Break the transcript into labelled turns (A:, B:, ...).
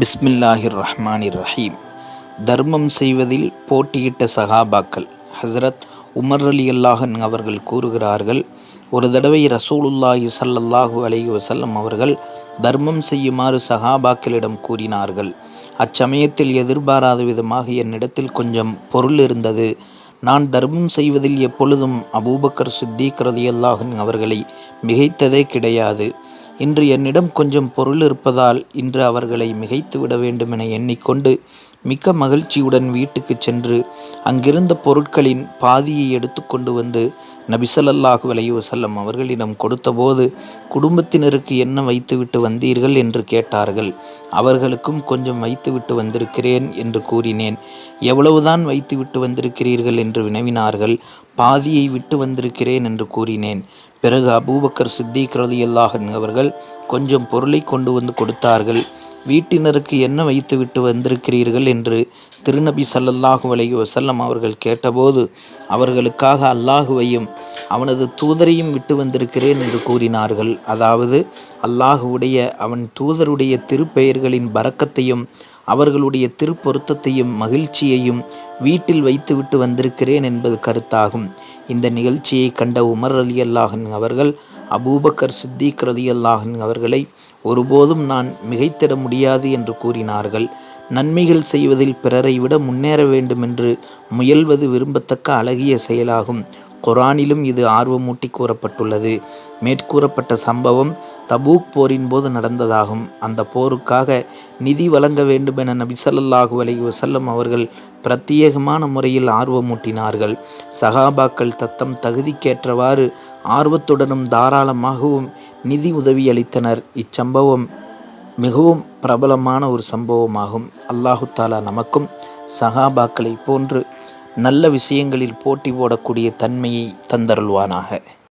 A: பிஸ்மில்லாஹிர் ரஹ்மானிர் ரஹீம் தர்மம் செய்வதில் போட்டியிட்ட சகாபாக்கள் ஹசரத் உமர் அலி அல்லாஹன் அவர்கள் கூறுகிறார்கள் ஒரு தடவை ரசூலுல்லாஹி சல்லல்லாஹு அலி வசல்லம் அவர்கள் தர்மம் செய்யுமாறு சகாபாக்களிடம் கூறினார்கள். அச்சமயத்தில் எதிர்பாராத விதமாக என்னிடத்தில் கொஞ்சம் பொருள் இருந்தது. நான் தர்மம் செய்வதில் எப்பொழுதும் அபூபக்கர் சித்திக் ரதியல்லாஹன் அவர்களை மிகைத்ததே கிடையாது. இன்று என்னிடம் கொஞ்சம் பொருள் இருப்பதால் இன்று அவர்களை மிகைத்து விட வேண்டுமென எண்ணிக்கொண்டு மிக்க மகிழ்ச்சியுடன் வீட்டுக்கு சென்று அங்கிருந்த பொருட்களின் பாதியை எடுத்துக்கொண்டு வந்து நபிசல்லாஹு அலைஹி வசல்லம் அவர்களிடம் கொடுத்தபோது குடும்பத்தினருக்கு என்ன வைத்துவிட்டு வந்தீர்கள்? என்று கேட்டார்கள். அவர்களுக்கும் கொஞ்சம் வைத்துவிட்டு வந்திருக்கிறேன் என்று கூறினேன். எவ்வளவுதான் வைத்துவிட்டு வந்திருக்கிறீர்கள்? என்று வினவினார்கள். பாதியை விட்டு வந்திருக்கிறேன் என்று கூறினேன். பிறகு அபூபக்கர் சித்திக் ரதியல்லாஹன் அவர்கள் கொஞ்சம் பொருளை கொண்டு வந்து கொடுத்தார்கள். வீட்டினருக்கு என்ன வைத்துவிட்டு வந்திருக்கிறீர்கள் என்று திருநபி சல்லல்லாஹு அலைஹி வசல்லம் அவர்கள் கேட்டபோது அவர்களுக்காக அல்லாஹுவையும் அவனது தூதரையும் விட்டு வந்திருக்கிறேன் என்று கூறினார்கள். அதாவது அல்லாஹுவுடைய அவன் தூதருடைய திருப்பெயர்களின் பரக்கத்தையும் அவர்களுடைய திருப்பொருத்தத்தையும் மகிழ்ச்சியையும் வீட்டில் வைத்துவிட்டு வந்திருக்கிறேன் என்பது கருத்தாகும். இந்த நிகழ்ச்சியை கண்ட உமர் அலி அல்லாஹன் அவர்கள் அபூபக்கர் சித்திக் ரலி அல்லாஹன் அவர்களை ஒருபோதும் நான் மிகைத்திட முடியாது என்று கூறினார்கள். நன்மைகள் செய்வதில் பிறரை விட முன்னேற வேண்டுமென்று முயல்வது விரும்பத்தக்க அழகிய செயலாகும். குரானிலும் இது ஆர்வமூட்டி கூறப்பட்டுள்ளது. மேற்கூறப்பட்ட சம்பவம் தபூக் போரின் போது நடந்ததாகும். அந்த போருக்காக நிதி வழங்க வேண்டுமென நபி ஸல்லல்லாஹு அலி வசல்லம் அவர்கள் பிரத்யேகமான முறையில் ஆர்வமூட்டினார்கள் சகாபாக்கள் தத்தம் தகுதிக்கேற்றவாறு ஆர்வத்துடனும் தாராளமாகவும் நிதி உதவி அளித்தனர். இச்சம்பவம் மிகவும் பிரபலமான ஒரு சம்பவமாகும். அல்லாஹு தாலா நமக்கும் சகாபாக்களை போன்று நல்ல விஷயங்களில் போட்டி போடக்கூடிய தன்மையை தந்தருள்வானாக.